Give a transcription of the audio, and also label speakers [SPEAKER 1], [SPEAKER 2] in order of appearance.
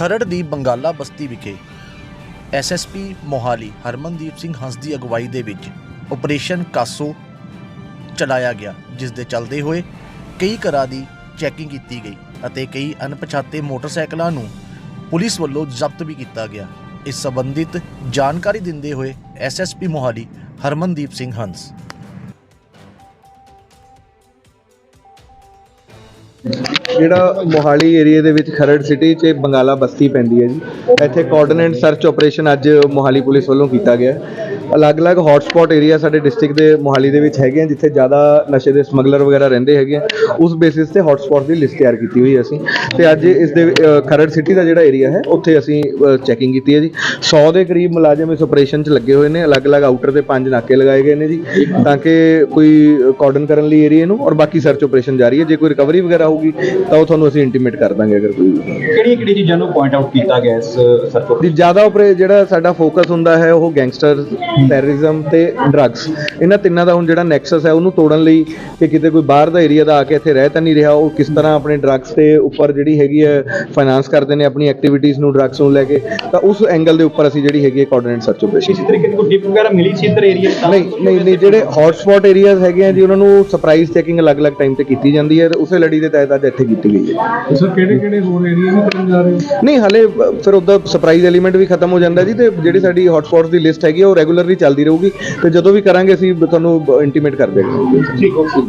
[SPEAKER 1] ਖਰੜ ਦੀ ਬੰਗਾਲਾ ਬਸਤੀ ਵਿਖੇ ਐਸਐਸਪੀ ਮੋਹਾਲੀ ਹਰਮਨਦੀਪ ਸਿੰਘ ਹੰਸ ਦੀ ਅਗਵਾਈ ਦੇ ਵਿੱਚ ਆਪਰੇਸ਼ਨ ਕਾਸੋ ਚਲਾਇਆ ਗਿਆ, ਜਿਸ ਦੇ ਚੱਲਦੇ ਹੋਏ ਕਈ ਘਰਾਂ ਦੀ ਚੈਕਿੰਗ ਕੀਤੀ ਗਈ ਅਤੇ ਕਈ ਅਣਪਛਾਤੇ ਮੋਟਰਸਾਈਕਲਾਂ ਨੂੰ ਪੁਲਿਸ ਵੱਲੋਂ ਜ਼ਬਤ ਵੀ ਕੀਤਾ ਗਿਆ। ਇਸ ਸੰਬੰਧਿਤ ਜਾਣਕਾਰੀ ਦਿੰਦੇ ਹੋਏ ਐਸਐਸਪੀ ਮੋਹਾਲੀ ਹਰਮਨਦੀਪ ਸਿੰਘ ਹੰਸ
[SPEAKER 2] ਜਿਹੜਾ ਮੋਹਾਲੀ ਏਰੀਆ ਦੇ ਵਿੱਚ ਖਰੜ ਸਿਟੀ 'ਚ ਬੰਗਾਲਾ ਬਸਤੀ ਪੈਂਦੀ ਹੈ ਜੀ। ਇੱਥੇ ਕੋਆਰਡੀਨੇਟ ਸਰਚ ਆਪਰੇਸ਼ਨ ਅੱਜ ਮੋਹਾਲੀ ਪੁਲਿਸ ਵੱਲੋਂ ਕੀਤਾ ਗਿਆ। ਅਲੱਗ-ਅਲੱਗ ਹੌਟਸਪੌਟ ਏਰੀਆ ਸਾਡੇ ਡਿਸਟ੍ਰਿਕਟ ਦੇ ਮੋਹਾਲੀ ਦੇ ਵਿੱਚ ਹੈਗੇ ਆ ਜਿੱਥੇ ਜ਼ਿਆਦਾ ਨਸ਼ੇ ਦੇ ਸਮਗਲਰ ਵਗੈਰਾ ਰਹਿੰਦੇ ਹੈਗੇ ਆ। ਉਸ ਬੇਸਿਸ ਤੇ ਹੌਟਸਪੌਟ ਦੀ ਲਿਸਟ ਤਿਆਰ ਕੀਤੀ ਹੋਈ ਹੈ ਅਸੀਂ। ਤੇ ਅੱਜ ਇਸ ਦੇ ਅ, ਖਰੜ ਸਿਟੀ ਦਾ ਜਿਹੜਾ ਏਰੀਆ ਹੈ ਉੱਥੇ ਅਸੀਂ ਚੈਕਿੰਗ ਕੀਤੀ ਹੈ ਜੀ। 100 ਦੇ ਕਰੀਬ ਮੁਲਾਜ਼ਮ ਇਸ ਆਪਰੇਸ਼ਨ 'ਚ ਲੱਗੇ ਹੋਏ ਨੇ। ਅਲੱਗ-ਅਲੱਗ ਆਊਟਰ ਦੇ ਪੰਜ ਨਾਕੇ ਲਗਾਏ ਗਏ ਨੇ ਜੀ ਤਾਂ ਕਿ ਕੋਈ ਕਾਰਡਨ ਕਰਨ ਲਈ ਏਰੀਆ ਨੂੰ ਔਰ ਬਾਕੀ ਸਰਚ ਆਪਰੇਸ਼ਨ ਜਾਰੀ ਹੈ। ਜੇ ਕੋਈ ਰਿਕਵਰੀ ਵਗੈਰਾ ਹੋਊਗੀ ਤਾਂ ਉਹ ਤੁਹਾਨੂੰ ਅਸੀਂ ਇੰਟੀਮੇਟ ਕਰ ਦਾਂਗੇ ਅਗਰ ਕੋਈ
[SPEAKER 3] ਕਿਹੜੀਆਂ ਕਿਹੜੀਆਂ ਚੀਜ਼ਾਂ ਨੂੰ ਪੁਆਇੰਟ ਆਊਟ ਕੀਤਾ ਗਿਆ ਇਸ ਸਰਚ
[SPEAKER 2] ਜੀ ਜ਼ਿਆਦਾ ਉਪਰੇ ਜਿਹੜਾ ਸਾਡਾ ਫੋਕਸ ਹੁੰਦਾ ਹੈ ਉਹ ਗੈਂਗਸਟਰ ਟੈਰਰਿਜ਼ਮ ਤੇ ਡਰੱਗਸ ਇਹਨਾਂ ਤਿੰਨਾਂ ਦਾ ਹੁਣ ਜਿਹੜਾ ਨੈਕਸਸ ਹੈ ਉਹਨੂੰ ਤੋੜਨ ਲਈ ਕਿ ਕਿਤੇ ਕੋਈ ਬਾਹਰ ਦਾ ਏਰੀਆ ਦਾ ਆ ਕੇ ਇੱਥੇ ਰਹਿ ਤਾਂ ਨਹੀਂ ਰਿਹਾ ਉਹ ਕਿਸ ਤਰ੍ਹਾਂ ਆਪਣੇ ਡਰੱਗਸ ਤੇ ਉੱਪਰ ਜਿਹੜੀ ਹੈਗੀ ਹੈ ਫਾਈਨਾਂਸ ਕਰਦੇ ਨੇ ਆਪਣੀ ਐਕਟੀਵਿਟੀਜ਼ ਨੂੰ ਡਰੱਗਸ ਨੂੰ ਲੈ ਕੇ ਤਾਂ ਉਸ ਐਂਗਲ ਦੇ ਉੱਪਰ ਅਸੀਂ ਜਿਹੜੀ ਹੈਗੀ ਹੈ ਕੋਆਰਡੀਨੇਟ ਸਰਚ ਆਪਰੇਸ਼ਨ
[SPEAKER 3] ਕਿਸੇ ਤਰੀਕੇ ਦੀ ਕੋਈ ਟਿਪ ਵਗੈਰਾ ਮਿਲੀ ਸੀ ਇੱਧਰ ਏਰੀਆ
[SPEAKER 2] ਨਹੀਂ ਨਹੀਂ ਨਹੀਂ ਜਿਹੜੇ ਹੌਟਸਪੌਟ ਏਰੀਆਜ਼ ਹੈਗੇ ਆ ਜੀ ਉਹਨਾਂ ਨੂੰ ਸਰਪ੍ਰਾਈਜ਼ ਚੈਕਿੰਗ ਅਲੱਗ-ਅਲੱਗ ਟਾਈਮ ਤੇ ਕੀਤੀ ਜਾਂਦੀ ਹੈ ਤੇ ਉਸੇ ਲੜੀ ਦੇ ਤਹਿਤ ਅੱਜ ਇੱਥੇ ਕੀਤੀ ਗਈ ਹੈ।
[SPEAKER 4] ਸਰ ਕਿਹੜੇ ਕਿਹੜੇ ਹੋਰ ਏਰੀਆ ਵੀ ਕਰਨ ਜਾ ਰਹੇ ਹੋ?
[SPEAKER 2] ਨਹੀਂ ਹਲੇ ਫਿਰ ਉਹਦਾ ਸਰਪ੍ਰਾਈਜ਼ ਐਲੀਮੈਂਟ ਵੀ ਖਤਮ ਹੋ ਜਾਂਦਾ ਜੀ ਤੇ ਜਿਹੜੀ ਸਾਡੀ ਹੌਟਸਪੌਟਸ ਦੀ ਲਿਸਟ ਹੈਗੀ ਉਹ ਰੈਗੂਲਰਲੀ ਚੱਲਦੀ ਰਹੂਗੀ ਤੇ ਜਦੋਂ ਵੀ ਕਰਾਂਗੇ ਅਸੀਂ ਤੁਹਾਨੂੰ ਇੰਟੀਮੇਟ ਕਰ ਦੇਵਾਂਗੇ।
[SPEAKER 3] ਠੀਕ ਓਕੇ